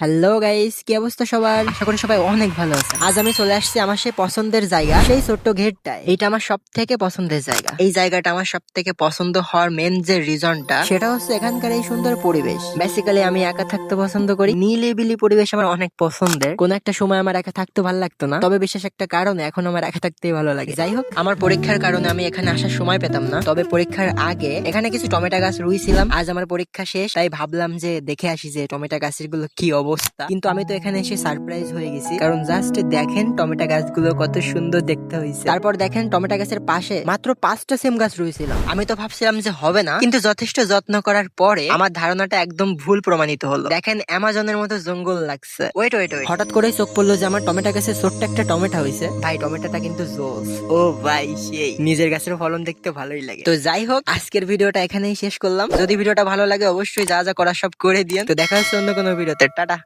Hello guys কি অবস্থা সবার? করি সবাই অনেক ভালো আছে আজ আমি চলে আসছি আমার সেই পছন্দের জায়গা, সেই ছোট্ট ঘেরটায়। এইটা আমার সব থেকে পছন্দের জায়গা। এই জায়গাটা আমার সব থেকে পছন্দ হওয়ার মেন যে রিজনটা সেটা হচ্ছে এখানকার এই সুন্দর পরিবেশ। বেসিক্যালি আমি একা থাকতে পছন্দ করি। নিলিবিলি পরিবেশ আমার অনেক পছন্দের। কোন একটা সময় আমার একা থাকতে ভালো লাগতো না। তবে বিশেষ একটা কারণে এখন আমার একা থাকতেই ভালো লাগে। যাই হোক, আমার পরীক্ষার কারণে আমি এখানে আসার সময় পেতাম না। তবে পরীক্ষার আগে এখানে কিছু টমেটো গাছ রুইছিলাম। আজ আমার পরীক্ষা শেষ, তাই ভাবলাম যে দেখে আসি যে টমেটো গাছেরগুলো কি অবস্থা। কিন্তু আমি তো এখানে এসে সারপ্রাইজ হয়ে গেছি। কারণ জাস্ট দেখেন টমেটো গাছগুলো কত সুন্দর দেখতে হয়েছে। তারপর দেখেন টমেটো গাছের পাশে মাত্র পাঁচটা সেম গাছ রুইছিল আমি তো ভাবছিলাম যে হবে না, কিন্তু যথেষ্ট যত্ন করার পরে আমার ধারণাটা একদম ভুল প্রমাণিত হলো। দেখেন অ্যামাজনের মতো জঙ্গল লাগছে। ওয়েট ওয়েট ওয়েট হঠাৎ করে চোখ পড়ল যে আমার টমেটো গাছে ছোট্ট একটা টমেটো হয়েছে। ভাই, টমেটোটা কিন্তু জোস। ও ভাই, সেই। নিজের গাছের ফলন দেখতে ভালোই লাগে। তো যাই হোক, আজকের ভিডিওটা এখানেই শেষ করলাম। যদি ভিডিওটা ভালো লাগে, অবশ্যই যা যা করার সব করে দিন তো দেখা হচ্ছে অন্য কোনো ভিডিওতে। টাটা।